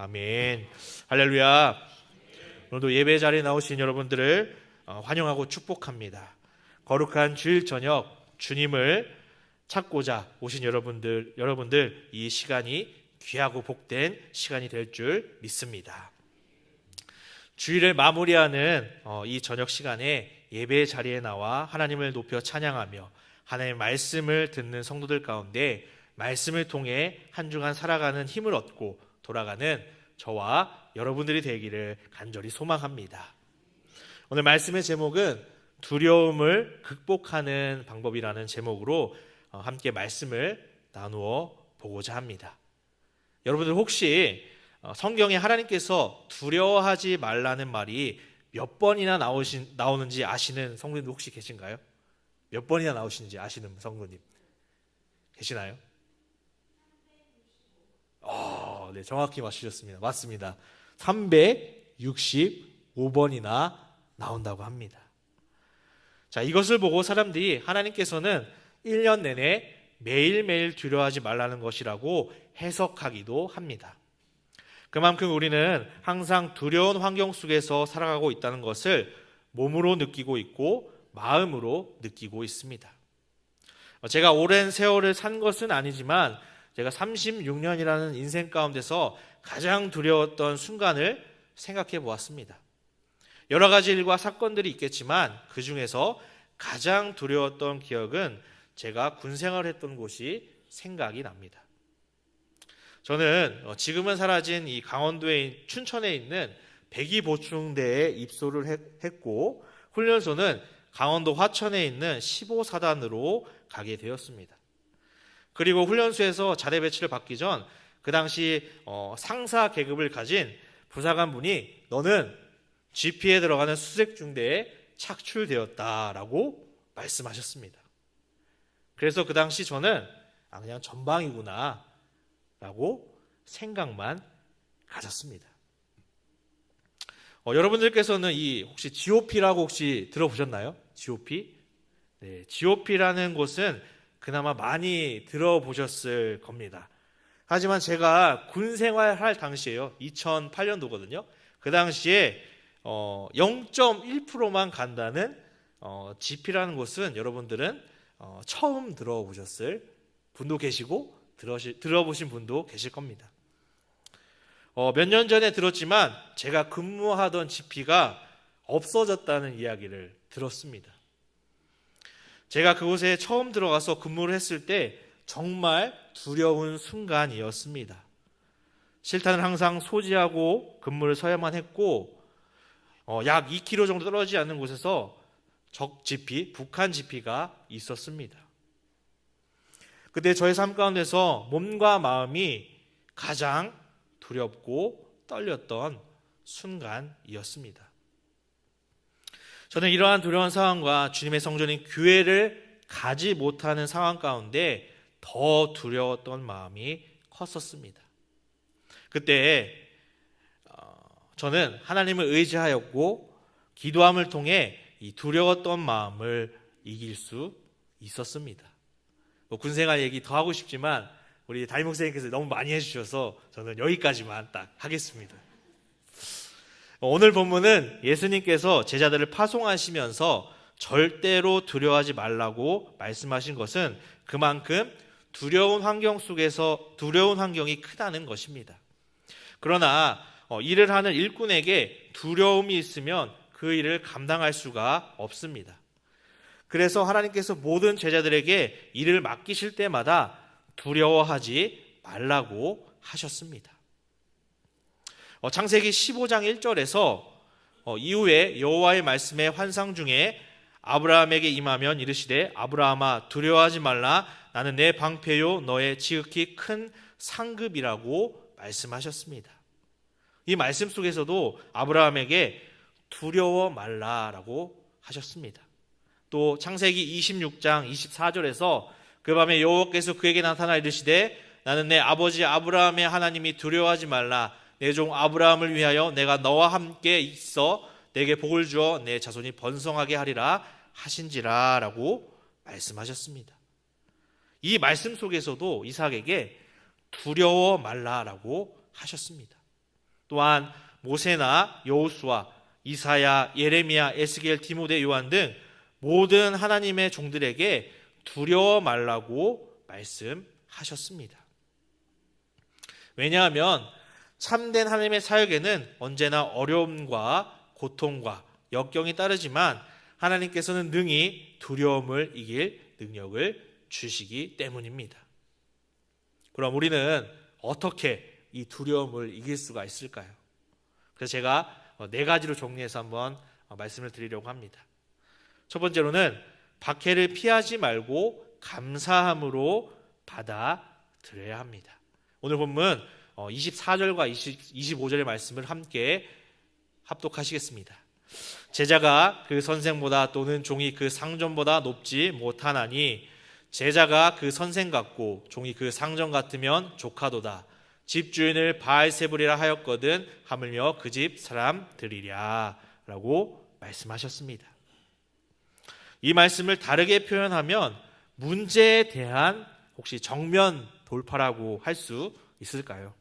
아멘. 할렐루야. 오늘도 예배 자리에 나오신 여러분들을 어, 환영하고 축복합니다. 거룩한 주일 저녁 주님을 찾고자 오신 여러분들 여러분들 이 시간이 귀하고 복된 시간이 될 줄 믿습니다. 주일을 마무리하는 어, 이 저녁 시간에 예배 자리에 나와 하나님을 높여 찬양하며 하나님의 말씀을 듣는 성도들 가운데 말씀을 통해 한 주간 살아가는 힘을 얻고 돌아가는 저와 여러분들이 되기를 간절히 소망합니다. 오늘 말씀의 제목은 두려움을 극복하는 방법이라는 제목으로 어, 함께 말씀을 나누어 보고자 합니다. 여러분들 혹시 어, 성경에 하나님께서 두려워하지 말라는 말이 몇 번이나 나오신, 나오는지 아시는 성도님들 혹시 계신가요? 몇 번이나 나오시는지 아시는 성도님 계시나요? 어, 네, 정확히 맞추셨습니다. 맞습니다. 365번이나 나온다고 합니다. 자, 이것을 보고 사람들이 하나님께서는 1년 내내 매일매일 두려워하지 말라는 것이라고 해석하기도 합니다. 그만큼 우리는 항상 두려운 환경 속에서 살아가고 있다는 것을 몸으로 느끼고 있고 마음으로 느끼고 있습니다. 제가 오랜 세월을 산 것은 아니지만 제가 36년이라는 인생 가운데서 가장 두려웠던 순간을 생각해 보았습니다. 여러 가지 일과 사건들이 있겠지만 그 중에서 가장 두려웠던 기억은 제가 군 생활을 했던 곳이 생각이 납니다. 저는 어, 지금은 사라진 이 강원도에 춘천에 있는 백이보충대에 입소를 했고 훈련소는 강원도 화천에 있는 15사단으로 가게 되었습니다. 그리고 훈련소에서 자대 배치를 받기 전 그 당시 어, 상사 계급을 가진 부사관 분이 너는 GP에 들어가는 수색 중대에 착출되었다라고 말씀하셨습니다. 그래서 그 당시 저는 아 그냥 전방이구나 라고 생각만 가졌습니다. 어, 여러분들께서는 이 혹시 GOP라고 혹시 들어보셨나요? GOP? 네, GOP라는 곳은 그나마 많이 들어보셨을 겁니다. 하지만 제가 군 생활할 당시에요. 2008년도거든요. 그 당시에 어, 0.1%만 간다는 어, GP라는 곳은 여러분들은 어, 처음 들어보셨을 분도 계시고 들어시, 들어보신 분도 계실 겁니다. 어, 몇 년 전에 들었지만 제가 근무하던 GP가 없어졌다는 이야기를 들었습니다. 제가 그곳에 처음 들어가서 근무를 했을 때 정말 두려운 순간이었습니다. 실탄을 항상 소지하고 근무를 서야만 했고 어, 약 2km 정도 떨어지지 않는 곳에서 적 GP, 북한 GP가 있었습니다. 그때 저의 삶 가운데서 몸과 마음이 가장 두렵고 떨렸던 순간이었습니다. 저는 이러한 두려운 상황과 주님의 성전인 교회를 가지 못하는 상황 가운데 더 두려웠던 마음이 컸었습니다. 그때 어, 저는 하나님을 의지하였고 기도함을 통해 이 두려웠던 마음을 이길 수 있었습니다. 뭐 군생활 얘기 더 하고 싶지만 우리 담임 목사님께서 너무 많이 해주셔서 저는 여기까지만 딱 하겠습니다. 오늘 본문은 예수님께서 제자들을 파송하시면서 절대로 두려워하지 말라고 말씀하신 것은 그만큼 두려운 환경 속에서 두려운 환경이 크다는 것입니다. 그러나 어, 일을 하는 일꾼에게 두려움이 있으면 그 일을 감당할 수가 없습니다. 그래서 하나님께서 모든 제자들에게 일을 맡기실 때마다 두려워하지 말라고 하셨습니다. 어, 창세기 15장 1절에서 어, 이후에 여호와의 말씀의 환상 중에 아브라함에게 임하면 이르시되 아브라함아 두려워하지 말라 나는 내 방패요 너의 지극히 큰 상급이라고 말씀하셨습니다. 이 말씀 속에서도 아브라함에게 두려워 말라라고 하셨습니다. 또 창세기 26장 24절에서 그 밤에 여호와께서 그에게 나타나 이르시되 나는 내 아버지 아브라함의 하나님이 두려워하지 말라 내 종 아브라함을 위하여 내가 너와 함께 있어 내게 복을 주어 내 자손이 번성하게 하리라 하신지라라고 말씀하셨습니다. 이 말씀 속에서도 이삭에게 두려워 말라라고 하셨습니다. 또한 모세나 여호수아, 이사야, 예레미야, 에스겔, 디모데, 요한 등 모든 하나님의 종들에게 두려워 말라고 말씀하셨습니다. 왜냐하면 참된 하나님의 사역에는 언제나 어려움과 고통과 역경이 따르지만 하나님께서는 능히 두려움을 이길 능력을 주시기 때문입니다. 그럼 우리는 어떻게 이 두려움을 이길 수가 있을까요? 그래서 제가 네 가지로 정리해서 한번 말씀을 드리려고 합니다. 첫 번째로는 박해를 피하지 말고 감사함으로 받아들여야 합니다. 오늘 본문 24절과 20, 25절의 말씀을 함께 합독하시겠습니다. 제자가 그 선생보다 또는 종이 그 상전보다 높지 못하나니 제자가 그 선생 같고 종이 그 상전 같으면 조카도다. 집 주인을 바알세불이라 하였거든 하물며 그 집 사람들이랴라고 말씀하셨습니다. 이 말씀을 다르게 표현하면 문제에 대한 혹시 정면 돌파라고 할 수 있을까요?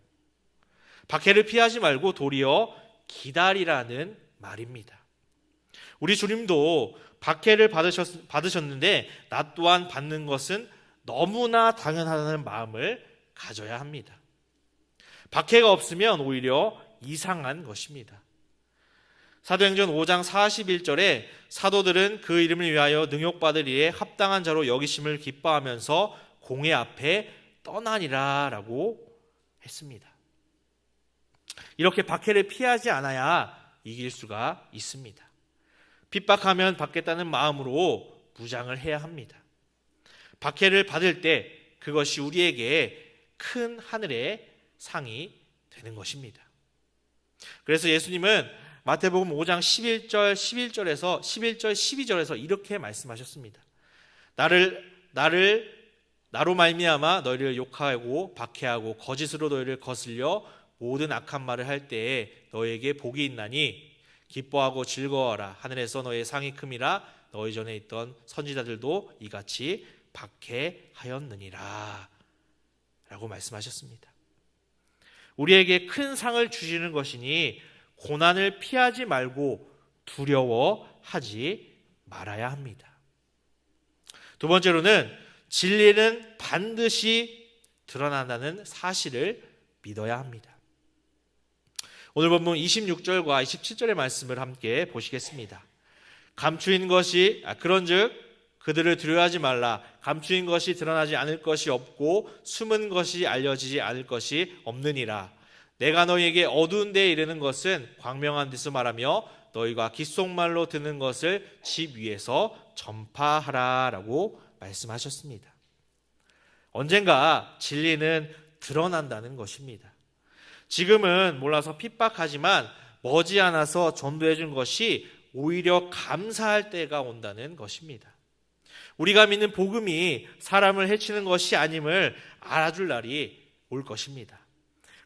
박해를 피하지 말고 도리어 기다리라는 말입니다. 우리 주님도 박해를 받으셨, 받으셨는데 나 또한 받는 것은 너무나 당연하다는 마음을 가져야 합니다. 박해가 없으면 오히려 이상한 것입니다. 사도행전 5장 41절에 사도들은 그 이름을 위하여 능욕받을 이에 합당한 자로 여기심을 기뻐하면서 공회 앞에 떠나니라 라고 했습니다. 이렇게 박해를 피하지 않아야 이길 수가 있습니다. 핍박하면 받겠다는 마음으로 무장을 해야 합니다. 박해를 받을 때 그것이 우리에게 큰 하늘의 상이 되는 것입니다. 그래서 예수님은 마태복음 5장 11절 11절에서 11절 12절에서 이렇게 말씀하셨습니다. 나를 나를 나로 말미암아 너희를 욕하고 박해하고 거짓으로 너희를 거슬려 모든 악한 말을 할 때에 너에게 복이 있나니 기뻐하고 즐거워라 하늘에서 너의 상이 큼이라 너희 전에 있던 선지자들도 이같이 박해하였느니라 라고 말씀하셨습니다. 우리에게 큰 상을 주시는 것이니 고난을 피하지 말고 두려워하지 말아야 합니다. 두 번째로는 진리는 반드시 드러난다는 사실을 믿어야 합니다. 오늘 본문 26절과 27절의 말씀을 함께 보시겠습니다. 감추인 것이 아, 그런즉 그들을 두려워하지 말라 감추인 것이 드러나지 않을 것이 없고 숨은 것이 알려지지 않을 것이 없느니라 내가 너희에게 어두운 데에 이르는 것은 광명한 데서 말하며 너희가 귓속말로 듣는 것을 집 위에서 전파하라라고 말씀하셨습니다. 언젠가 진리는 드러난다는 것입니다. 지금은 몰라서 핍박하지만 머지않아서 전도해 준 것이 오히려 감사할 때가 온다는 것입니다. 우리가 믿는 복음이 사람을 해치는 것이 아님을 알아줄 날이 올 것입니다.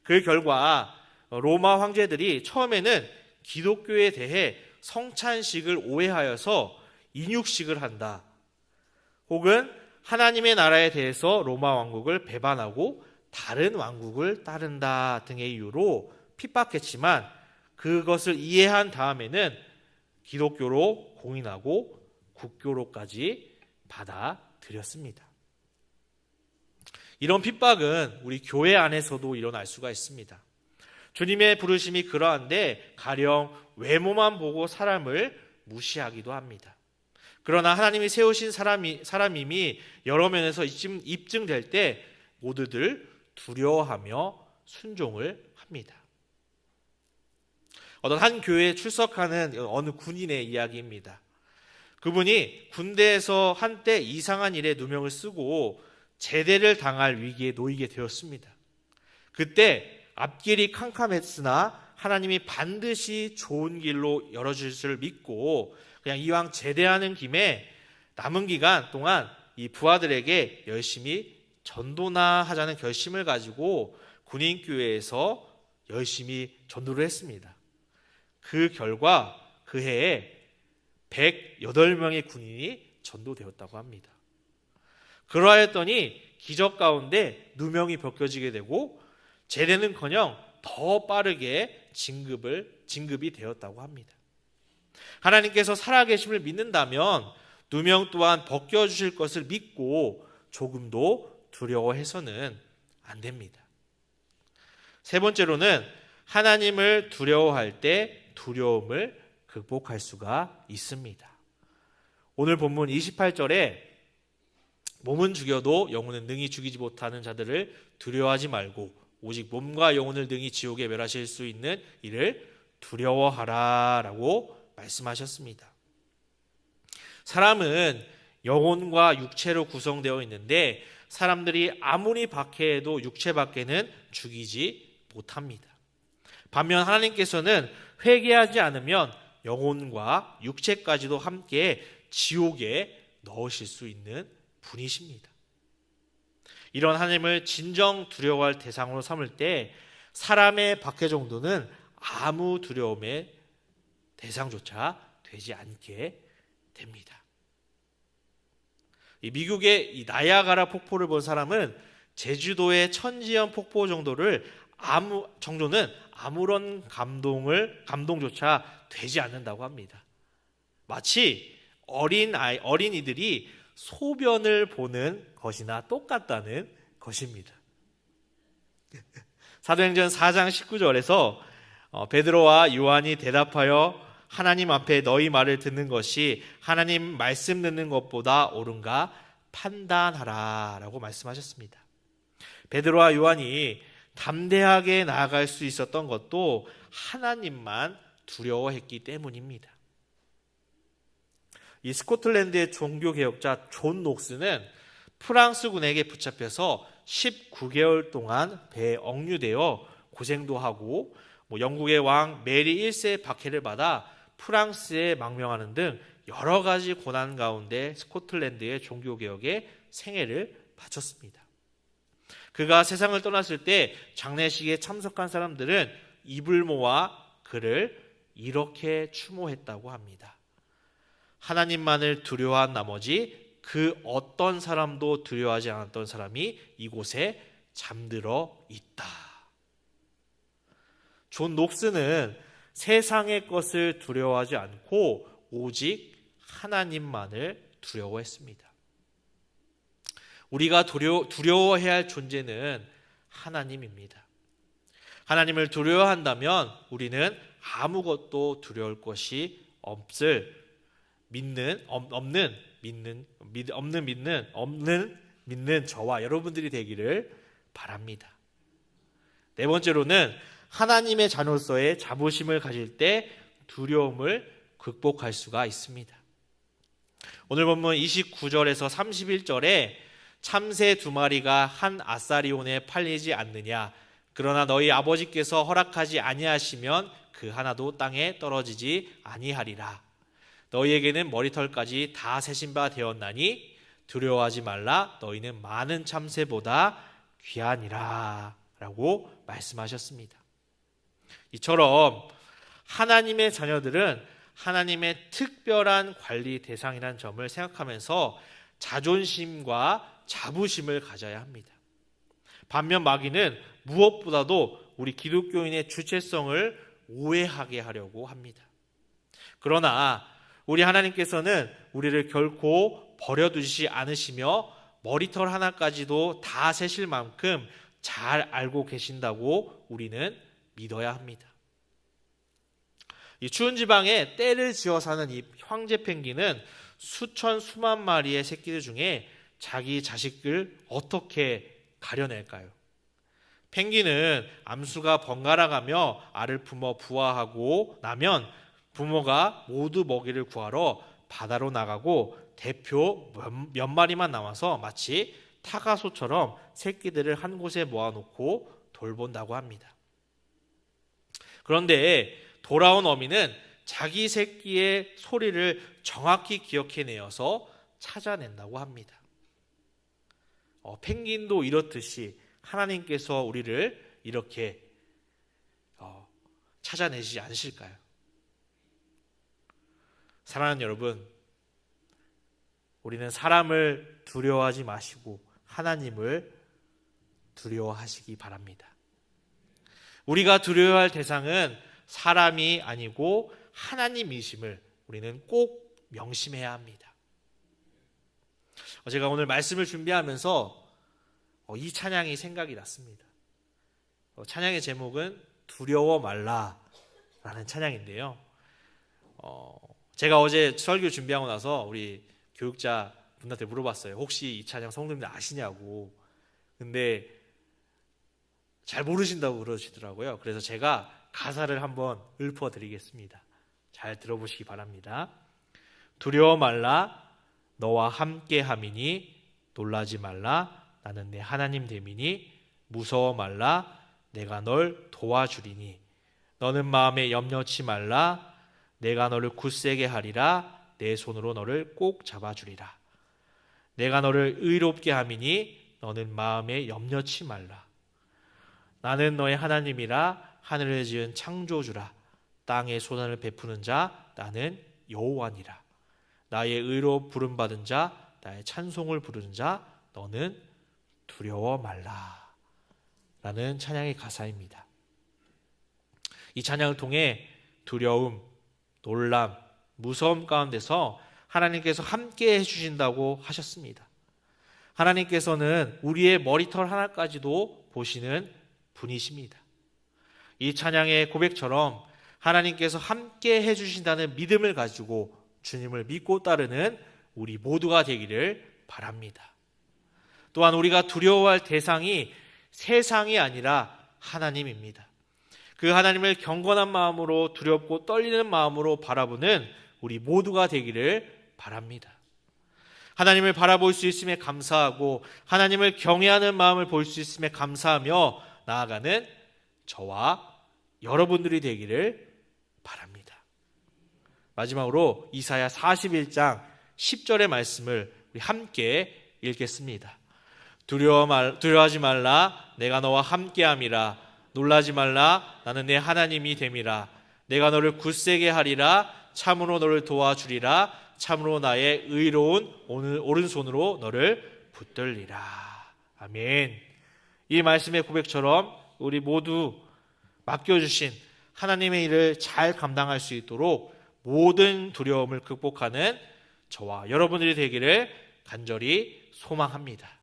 그 결과 로마 황제들이 처음에는 기독교에 대해 성찬식을 오해하여서 인육식을 한다. 혹은 하나님의 나라에 대해서 로마 왕국을 배반하고 다른 왕국을 따른다 등의 이유로 핍박했지만 그것을 이해한 다음에는 기독교로 공인하고 국교로까지 받아들였습니다. 이런 핍박은 우리 교회 안에서도 일어날 수가 있습니다. 주님의 부르심이 그러한데 가령 외모만 보고 사람을 무시하기도 합니다. 그러나 하나님이 세우신 사람이, 사람임이 여러 면에서 입증될 때 모두들 두려워하며 순종을 합니다. 어떤 한 교회에 출석하는 어느 군인의 이야기입니다. 그분이 군대에서 한때 이상한 일에 누명을 쓰고 제대를 당할 위기에 놓이게 되었습니다. 그때 앞길이 캄캄했으나 하나님이 반드시 좋은 길로 열어줄 줄 믿고 그냥 이왕 제대하는 김에 남은 기간 동안 이 부하들에게 열심히 전도나 하자는 결심을 가지고 군인교회에서 열심히 전도를 했습니다. 그 결과 그 해에 108명의 군인이 전도되었다고 합니다. 그러하였더니 기적 가운데 누명이 벗겨지게 되고 제대는커녕 더 빠르게 진급을 진급이 되었다고 합니다. 하나님께서 살아계심을 믿는다면 누명 또한 벗겨 주실 것을 믿고 조금도 두려워해서는 안 됩니다. 세 번째로는 하나님을 두려워할 때 두려움을 극복할 수가 있습니다. 오늘 본문 28절에 몸은 죽여도 영혼은 능히 죽이지 못하는 자들을 두려워하지 말고 오직 몸과 영혼을 능히 지옥에 멸하실 수 있는 이를 두려워하라라고 말씀하셨습니다. 사람은 영혼과 육체로 구성되어 있는데 사람들이 아무리 박해해도 육체 밖에는 죽이지 못합니다. 반면 하나님께서는 회개하지 않으면 영혼과 육체까지도 함께 지옥에 넣으실 수 있는 분이십니다. 이런 하나님을 진정 두려워할 대상으로 삼을 때 사람의 박해 정도는 아무 두려움의 대상조차 되지 않게 됩니다. 이 미국의 이 나야가라 폭포를 본 사람은 제주도의 천지연 폭포 정도를 아무 정도는 아무런 감동을 감동조차 되지 않는다고 합니다. 마치 어린 아이 어린이들이 소변을 보는 것이나 똑같다는 것입니다. 사도행전 4장 19절에서 어, 베드로와 요한이 대답하여 하나님 앞에 너희 말을 듣는 것이 하나님 말씀 듣는 것보다 옳은가 판단하라라고 말씀하셨습니다. 베드로와 요한이 담대하게 나아갈 수 있었던 것도 하나님만 두려워했기 때문입니다. 이 스코틀랜드의 종교 개혁자 존 녹스는 프랑스군에게 붙잡혀서 19개월 동안 배에 억류되어 고생도 하고 뭐 영국의 왕 메리 1세의 박해를 받아 프랑스에 망명하는 등 여러 가지 고난 가운데 스코틀랜드의 종교 개혁에 생애를 바쳤습니다. 그가 세상을 떠났을 때 장례식에 참석한 사람들은 입을 모아 그를 이렇게 추모했다고 합니다. 하나님만을 두려워한 나머지 그 어떤 사람도 두려워하지 않았던 사람이 이곳에 잠들어 있다. 존 녹스는 세상의 것을 두려워하지 않고 오직 하나님만을 두려워했습니다. 우리가 두려, 두려워해야 할 존재는 하나님입니다. 하나님을 두려워한다면 우리는 아무것도 두려울 것이 없을 믿는 없는 믿는 믿, 없는 믿는 없는 믿는 저와 여러분들이 되기를 바랍니다. 네 번째로는 하나님의 자녀로서의 자부심을 가질 때 두려움을 극복할 수가 있습니다. 오늘 본문 29절에서 31절에 참새 두 마리가 한 아사리온에 팔리지 않느냐 그러나 너희 아버지께서 허락하지 아니하시면 그 하나도 땅에 떨어지지 아니하리라 너희에게는 머리털까지 다 세신 바 되었나니 두려워하지 말라 너희는 많은 참새보다 귀하니라 라고 말씀하셨습니다. 이처럼 하나님의 자녀들은 하나님의 특별한 관리 대상이라는 점을 생각하면서 자존심과 자부심을 가져야 합니다. 반면 마귀는 무엇보다도 우리 기독교인의 주체성을 오해하게 하려고 합니다. 그러나 우리 하나님께서는 우리를 결코 버려두지 않으시며 머리털 하나까지도 다 세실 만큼 잘 알고 계신다고 우리는 믿어야 합니다. 이 추운 지방에 떼를 지어 사는 이 황제 펭귄은 수천 수만 마리의 새끼들 중에 자기 자식을 어떻게 가려낼까요? 펭귄은 암수가 번갈아 가며 알을 품어 부화하고 나면 부모가 모두 먹이를 구하러 바다로 나가고 대표 몇, 마리만 남아서 마치 타가소처럼 새끼들을 한 곳에 모아놓고 돌본다고 합니다. 그런데 돌아온 어미는 자기 새끼의 소리를 정확히 기억해내어서 찾아낸다고 합니다. 어, 펭귄도 이렇듯이 하나님께서 우리를 이렇게 어, 찾아내지 않으실까요? 사랑하는 여러분, 우리는 사람을 두려워하지 마시고 하나님을 두려워하시기 바랍니다. 우리가 두려워할 대상은 사람이 아니고 하나님이심을 우리는 꼭 명심해야 합니다. 어, 제가 오늘 말씀을 준비하면서 어, 이 찬양이 생각이 났습니다. 어, 찬양의 제목은 두려워 말라라는 찬양인데요. 어, 제가 어제 설교 준비하고 나서 우리 교육자 분한테 물어봤어요. 혹시 이 찬양 성도님들 아시냐고. 근데 잘 모르신다고 그러시더라고요. 그래서 제가 가사를 한번 읊어 드리겠습니다. 잘 들어보시기 바랍니다. 두려워 말라 너와 함께 함이니 놀라지 말라 나는 내 하나님 됨이니 무서워 말라 내가 널 도와주리니 너는 마음에 염려치 말라 내가 너를 굳세게 하리라 내 손으로 너를 꼭 잡아주리라 내가 너를 의롭게 함이니 너는 마음에 염려치 말라 나는 너의 하나님이라 하늘을 지은 창조주라 땅에 소난을 베푸는 자 나는 여호와니라 나의 의로 부름 받은 자 나의 찬송을 부르는 자 너는 두려워 말라 라는 찬양의 가사입니다. 이 찬양을 통해 두려움, 놀람, 무서움 가운데서 하나님께서 함께 해주신다고 하셨습니다. 하나님께서는 우리의 머리털 하나까지도 보시는 분이십니다. 이 찬양의 고백처럼 하나님께서 함께 해주신다는 믿음을 가지고 주님을 믿고 따르는 우리 모두가 되기를 바랍니다. 또한 우리가 두려워할 대상이 세상이 아니라 하나님입니다. 그 하나님을 경건한 마음으로 두렵고 떨리는 마음으로 바라보는 우리 모두가 되기를 바랍니다. 하나님을 바라볼 수 있음에 감사하고 하나님을 경외하는 마음을 볼 수 있음에 감사하며 나아가는 저와 여러분들이 되기를 바랍니다. 마지막으로 이사야 41장 10절의 말씀을 우리 함께 읽겠습니다. 두려워 말, 두려워하지 말라. 내가 너와 함께함이라. 놀라지 말라. 나는 내 하나님이 됨이라. 내가 너를 굳세게 하리라. 참으로 너를 도와주리라. 참으로 나의 의로운 오른손으로 너를 붙들리라. 아멘 이 말씀의 고백처럼 우리 모두 맡겨주신 하나님의 일을 잘 감당할 수 있도록 모든 두려움을 극복하는 저와 여러분들이 되기를 간절히 소망합니다.